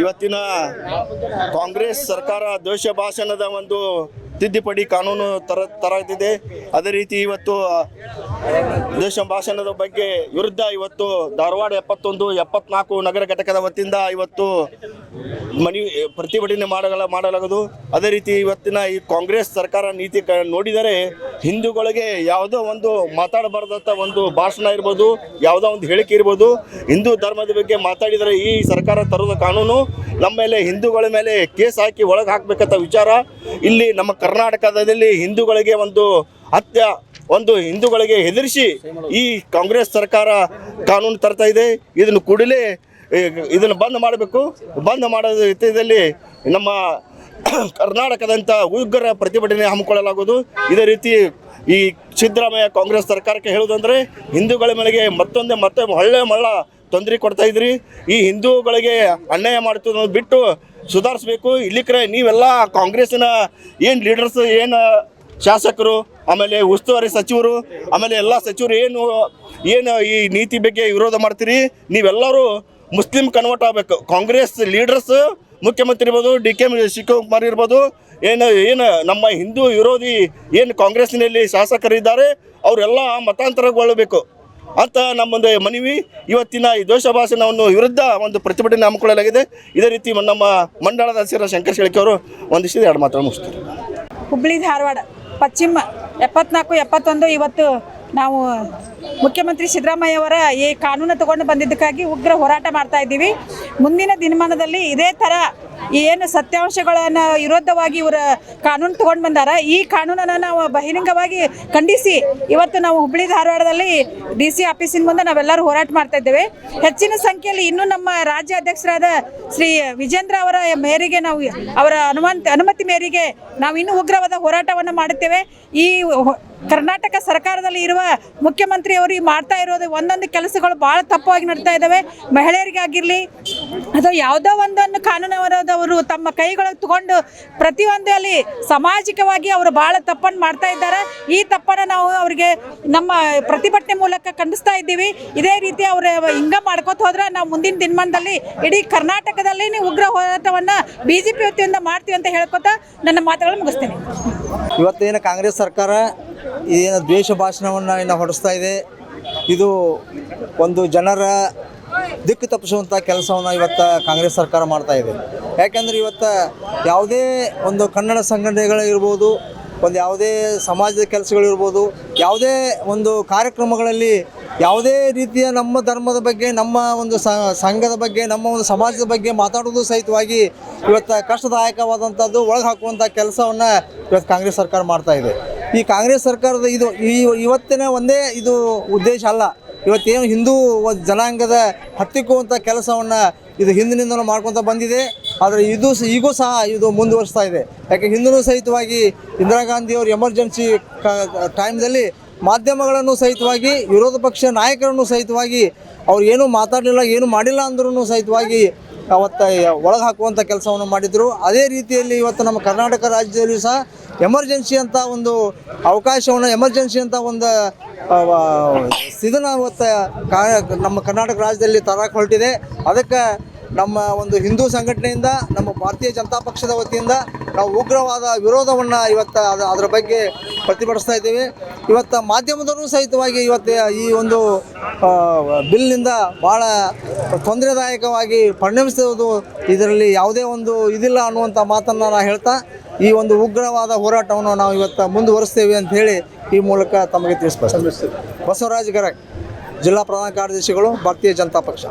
ಇವತ್ತಿನ ಕಾಂಗ್ರೆಸ್ ಸರ್ಕಾರ ದ್ವೇಷ ಭಾಷಣದ ಒಂದು ತಿದ್ದುಪಡಿ ಕಾನೂನು ತರ ತರದಿದೆ. ಅದೇ ರೀತಿ ಇವತ್ತು ದ್ವೇಷ ಭಾಷಣದ ಬಗ್ಗೆ ವಿರುದ್ಧ ಇವತ್ತು ಧಾರವಾಡ ಎಪ್ಪತ್ತೊಂದು, ಎಪ್ಪತ್ನಾಲ್ಕು ನಗರ ಘಟಕದ ವತಿಯಿಂದ ಇವತ್ತು ಮನಿ ಪ್ರತಿಭಟನೆ ಮಾಡಲ, ಮಾಡಲಾಗದು. ಅದೇ ರೀತಿ ಇವತ್ತಿನ ಈ ಕಾಂಗ್ರೆಸ್ ಸರ್ಕಾರ ನೀತಿ ನೋಡಿದರೆ ಹಿಂದೂಗಳಿಗೆ ಯಾವುದೋ ಒಂದು ಮಾತಾಡಬಾರ್ದಂಥ ಒಂದು ಭಾಷಣ ಇರ್ಬೋದು, ಯಾವುದೋ ಒಂದು ಹೇಳಿಕೆ ಇರ್ಬೋದು. ಹಿಂದೂ ಧರ್ಮದ ಬಗ್ಗೆ ಮಾತಾಡಿದರೆ ಈ ಸರ್ಕಾರ ತರೋದ ಕಾನೂನು, ನಮ್ಮ ಮೇಲೆ ಹಿಂದೂಗಳ ಮೇಲೆ ಕೇಸ್ ಹಾಕಿ ಒಳಗೆ ಹಾಕಬೇಕಂತ ವಿಚಾರ. ಇಲ್ಲಿ ನಮ್ಮ ಕರ್ನಾಟಕದಲ್ಲಿ ಹಿಂದೂಗಳಿಗೆ ಒಂದು ಹತ್ಯ, ಒಂದು ಹಿಂದೂಗಳಿಗೆ ಹೆದರಿಸಿ ಈ ಕಾಂಗ್ರೆಸ್ ಸರ್ಕಾರ ಕಾನೂನು ತರ್ತಾ ಇದೆ. ಇದನ್ನು ಕೂಡಲೇ ಇದನ್ನು ಬಂದ್ ಮಾಡಬೇಕು. ಬಂದ್ ಮಾಡೋದ ರೀತಿಯಲ್ಲಿ ನಮ್ಮ ಕರ್ನಾಟಕದಂಥ ಉಗ್ರ ಪ್ರತಿಭಟನೆ ಹಮ್ಮಿಕೊಳ್ಳಲಾಗುವುದು. ಇದೇ ರೀತಿ ಈ ಸಿದ್ದರಾಮಯ್ಯ ಕಾಂಗ್ರೆಸ್ ಸರ್ಕಾರಕ್ಕೆ ಹೇಳುವುದಂದ್ರೆ ಹಿಂದೂಗಳ ಮೇಲೆ ಮತ್ತೊಂದೇ ಮತ್ತೆ ಹೊಳ್ಳೆ ಮಳ್ಳ ತೊಂದರೆ ಕೊಡ್ತಾ ಇದ್ರಿ. ಈ ಹಿಂದೂಗಳಿಗೆ ಅನ್ಯಾಯ ಮಾಡ್ತದ ಬಿಟ್ಟು ಸುಧಾರಿಸ್ಬೇಕು. ಇಲ್ಲಿಕ್ರೆ ನೀವೆಲ್ಲ ಕಾಂಗ್ರೆಸ್ಸಿನ ಏನು ಲೀಡರ್ಸ್ ಏನು ಶಾಸಕರು, ಆಮೇಲೆ ಉಸ್ತುವಾರಿ ಸಚಿವರು, ಆಮೇಲೆ ಎಲ್ಲ ಸಚಿವರು ಏನು ಏನು ಈ ನೀತಿ ಬಗ್ಗೆ ವಿರೋಧ ಮಾಡ್ತೀರಿ? ನೀವೆಲ್ಲರೂ ಮುಸ್ಲಿಂ ಕನ್ವರ್ಟ್ ಆಗಬೇಕು. ಕಾಂಗ್ರೆಸ್ ಲೀಡರ್ಸ್ ಮುಖ್ಯಮಂತ್ರಿ ಇರ್ಬೋದು, ಡಿ ಕೆ ಶಿವಕುಮಾರ್ ಇರ್ಬೋದು, ಏನು ಏನು ನಮ್ಮ ಹಿಂದೂ ವಿರೋಧಿ ಏನು ಕಾಂಗ್ರೆಸ್ನಲ್ಲಿ ಶಾಸಕರಿದ್ದಾರೆ, ಅವರೆಲ್ಲ ಮತಾಂತರಗೊಳ್ಳಬೇಕು ಅಂತ ನಮ್ಮೊಂದು ಮನವಿ. ಇವತ್ತಿನ ಈ ದೋಷ ಭಾಷಣವನ್ನು ವಿರುದ್ಧ ಒಂದು ಪ್ರತಿಭಟನೆ ಹಮ್ಮಿಕೊಳ್ಳಲಾಗಿದೆ. ಇದೇ ರೀತಿ ನಮ್ಮ ಮಂಡಳದ ಹಸಿರ ಶಂಕರ್ ಶೆಳಕಿ ಅವರು ಒಂದಿಷ್ಟು ಎರಡು ಮಾತ್ರ ಮುಗಿಸ್ತಾರೆ. ಹುಬ್ಬಳ್ಳಿ ಧಾರವಾಡ, ಪಶ್ಚಿಮ, ಎಪ್ಪತ್ನಾಲ್ಕು, ಎಪ್ಪತ್ತೊಂದು, ಇವತ್ತು ನಾವು ಮುಖ್ಯಮಂತ್ರಿ ಸಿದ್ದರಾಮಯ್ಯವರ ಈ ಕಾನೂನು ತಗೊಂಡು ಬಂದಿದ್ದಕ್ಕಾಗಿ ಉಗ್ರ ಹೋರಾಟ ಮಾಡ್ತಾ ಇದ್ದೀವಿ. ಮುಂದಿನ ದಿನಮಾನದಲ್ಲಿ ಇದೇ ಥರ ಏನು ಸತ್ಯಾಂಶಗಳನ್ನು ವಿರೋಧವಾಗಿ ಇವರ ಕಾನೂನು ತಗೊಂಡು ಬಂದಾರ, ಈ ಕಾನೂನನ್ನು ನಾವು ಬಹಿರಂಗವಾಗಿ ಖಂಡಿಸಿ ಇವತ್ತು ನಾವು ಹುಬ್ಬಳ್ಳಿ ಧಾರವಾಡದಲ್ಲಿ ಡಿ ಸಿ ಆಫೀಸಿನ ಮುಂದೆ ನಾವೆಲ್ಲರೂ ಹೋರಾಟ ಮಾಡ್ತಾ ಇದ್ದೇವೆ. ಹೆಚ್ಚಿನ ಸಂಖ್ಯೆಯಲ್ಲಿ ಇನ್ನೂ ನಮ್ಮ ರಾಜ್ಯ ಅಧ್ಯಕ್ಷರಾದ ಶ್ರೀ ವಿಜೇಂದ್ರ ಅವರ ಮೇರೆಗೆ ನಾವು ಅವರ ಅನುಮತಿ ಅನುಮತಿ ಮೇರೆಗೆ ನಾವು ಇನ್ನೂ ಉಗ್ರವಾದ ಹೋರಾಟವನ್ನು ಮಾಡುತ್ತೇವೆ. ಈ ಕರ್ನಾಟಕ ಸರ್ಕಾರದಲ್ಲಿ ಇರುವ ಮುಖ್ಯಮಂತ್ರಿಯವರು ಈ ಮಾಡ್ತಾ ಇರೋದು ಒಂದೊಂದು ಕೆಲಸಗಳು ಭಾಳ ತಪ್ಪವಾಗಿ ನಡ್ತಾ ಇದ್ದಾವೆ ಮಹಿಳೆಯರಿಗಾಗಿರಲಿ ಅಥವಾ ಯಾವುದೋ ಒಂದೊಂದು ಕಾನೂನವರದವರು ತಮ್ಮ ಕೈಗಳಿಗೆ ತಗೊಂಡು ಪ್ರತಿಯೊಂದಲ್ಲಿ ಸಾಮಾಜಿಕವಾಗಿ ಅವರು ಭಾಳ ತಪ್ಪನ್ನು ಮಾಡ್ತಾ ಇದ್ದಾರೆ. ಈ ತಪ್ಪನ್ನು ನಾವು ಅವರಿಗೆ ನಮ್ಮ ಪ್ರತಿಭಟನೆ ಮೂಲಕ ಖಂಡಿಸ್ತಾ ಇದ್ದೀವಿ. ಇದೇ ರೀತಿ ಅವರು ಹಿಂಗ ಮಾಡ್ಕೋತ ಹೋದ್ರೆ ನಾವು ಮುಂದಿನ ದಿನಮಾನದಲ್ಲಿ ಇಡೀ ಕರ್ನಾಟಕದಲ್ಲಿ ಉಗ್ರ ಹೋರಾಟವನ್ನು ಬಿ ಜೆ ಪಿ ವತಿಯಿಂದ ಮಾಡ್ತೀವಿ ಅಂತ ಹೇಳ್ಕೊತಾ ನನ್ನ ಮಾತುಗಳನ್ನು ಮುಗಿಸ್ತೀನಿ. ಇವತ್ತೇನು ಕಾಂಗ್ರೆಸ್ ಸರ್ಕಾರ ಏನು ದ್ವೇಷ ಭಾಷಣವನ್ನು ಇನ್ನು ಹೊಡೆಸ್ತಾ ಇದೆ. ಇದು ಒಂದು ಜನರ ದಿಕ್ಕು ತಪ್ಪಿಸುವಂಥ ಕೆಲಸವನ್ನು ಇವತ್ತು ಕಾಂಗ್ರೆಸ್ ಸರ್ಕಾರ ಮಾಡ್ತಾ ಇದೆ. ಯಾಕೆಂದರೆ ಇವತ್ತು ಯಾವುದೇ ಒಂದು ಕನ್ನಡ ಸಂಘಟನೆಗಳಿರ್ಬೋದು ಒಂದು ಯಾವುದೇ ಸಮಾಜದ ಕೆಲಸಗಳಿರ್ಬೋದು ಯಾವುದೇ ಒಂದು ಕಾರ್ಯಕ್ರಮಗಳಲ್ಲಿ ಯಾವುದೇ ರೀತಿಯ ನಮ್ಮ ಧರ್ಮದ ಬಗ್ಗೆ, ನಮ್ಮ ಒಂದು ಸಂಘದ ಬಗ್ಗೆ, ನಮ್ಮ ಒಂದು ಸಮಾಜದ ಬಗ್ಗೆ ಮಾತಾಡೋದು ಸಹಿತವಾಗಿ ಇವತ್ತು ಕಷ್ಟದಾಯಕವಾದಂಥದ್ದು ಒಳಗೆ ಹಾಕುವಂಥ ಕೆಲಸವನ್ನು ಇವತ್ತು ಕಾಂಗ್ರೆಸ್ ಸರ್ಕಾರ ಮಾಡ್ತಾ ಇದೆ. ಈ ಕಾಂಗ್ರೆಸ್ ಸರ್ಕಾರದ ಇದು ಈ ಇವತ್ತಿನ ಒಂದೇ ಇದು ಉದ್ದೇಶ ಅಲ್ಲ. ಇವತ್ತೇನು ಹಿಂದೂ ಜನಾಂಗದ ಹತ್ತಿಕ್ಕುವಂಥ ಕೆಲಸವನ್ನು ಇದು ಹಿಂದಿನಿಂದಲೂ ಮಾಡ್ಕೊತ ಬಂದಿದೆ. ಆದರೆ ಇದು ಈಗೂ ಸಹ ಇದು ಮುಂದುವರಿಸ್ತಾ ಇದೆ. ಯಾಕೆ ಹಿಂದೂ ಸಹಿತವಾಗಿ ಇಂದಿರಾ ಗಾಂಧಿಯವರು ಎಮರ್ಜೆನ್ಸಿ ಟೈಮ್ದಲ್ಲಿ ಮಾಧ್ಯಮಗಳನ್ನು ಸಹಿತವಾಗಿ, ವಿರೋಧ ಪಕ್ಷ ನಾಯಕರನ್ನು ಸಹಿತವಾಗಿ ಅವ್ರು ಏನೂ ಮಾತಾಡಲಿಲ್ಲ, ಏನು ಮಾಡಿಲ್ಲ ಅಂದ್ರೂ ಸಹಿತವಾಗಿ ಅವತ್ತು ಒಳಗೆ ಹಾಕುವಂಥ ಕೆಲಸವನ್ನು ಮಾಡಿದರು. ಅದೇ ರೀತಿಯಲ್ಲಿ ಇವತ್ತು ನಮ್ಮ ಕರ್ನಾಟಕ ರಾಜ್ಯದಲ್ಲಿ ಸಹ ಎಮರ್ಜೆನ್ಸಿ ಅಂತ ಒಂದು ಅವಕಾಶವನ್ನು, ಎಮರ್ಜೆನ್ಸಿ ಅಂತ ಒಂದು ಇದನ್ನು ಅವತ್ತು ನಮ್ಮ ಕರ್ನಾಟಕ ರಾಜ್ಯದಲ್ಲಿ ತರಕ್ಕೆ ಹೊರಟಿದೆ. ಅದಕ್ಕೆ ನಮ್ಮ ಒಂದು ಹಿಂದೂ ಸಂಘಟನೆಯಿಂದ, ನಮ್ಮ ಭಾರತೀಯ ಜನತಾ ಪಕ್ಷದ ವತಿಯಿಂದ ನಾವು ಉಗ್ರವಾದ ವಿರೋಧವನ್ನು ಇವತ್ತು ಅದ, ಅದರ ಬಗ್ಗೆ ಪ್ರತಿಭಟಿಸ್ತಾ ಇದ್ದೇವೆ. ಇವತ್ತು ಮಾಧ್ಯಮದವರು ಸಹಿತವಾಗಿ ಇವತ್ತು ಈ ಒಂದು ಬಿಲ್ನಿಂದ ಭಾಳ ತೊಂದರೆದಾಯಕವಾಗಿ ಪರಿಣಮಿಸುವುದು ಇದರಲ್ಲಿ ಯಾವುದೇ ಒಂದು ಇದಿಲ್ಲ ಅನ್ನುವಂಥ ಮಾತನ್ನು ನಾನು ಹೇಳ್ತಾ, ಈ ಒಂದು ಉಗ್ರವಾದ ಹೋರಾಟವನ್ನು ನಾವು ಇವತ್ತು ಮುಂದುವರಿಸ್ತೇವೆ ಅಂತ ಹೇಳಿ ಈ ಮೂಲಕ ತಮಗೆ ತಿಳಿಸ್ಬೇಕು ಬಸವರಾಜ್ ಗರಗ್ ಜಿಲ್ಲಾ ಪ್ರಧಾನ ಕಾರ್ಯದರ್ಶಿಗಳು, ಭಾರತೀಯ ಜನತಾ ಪಕ್ಷ.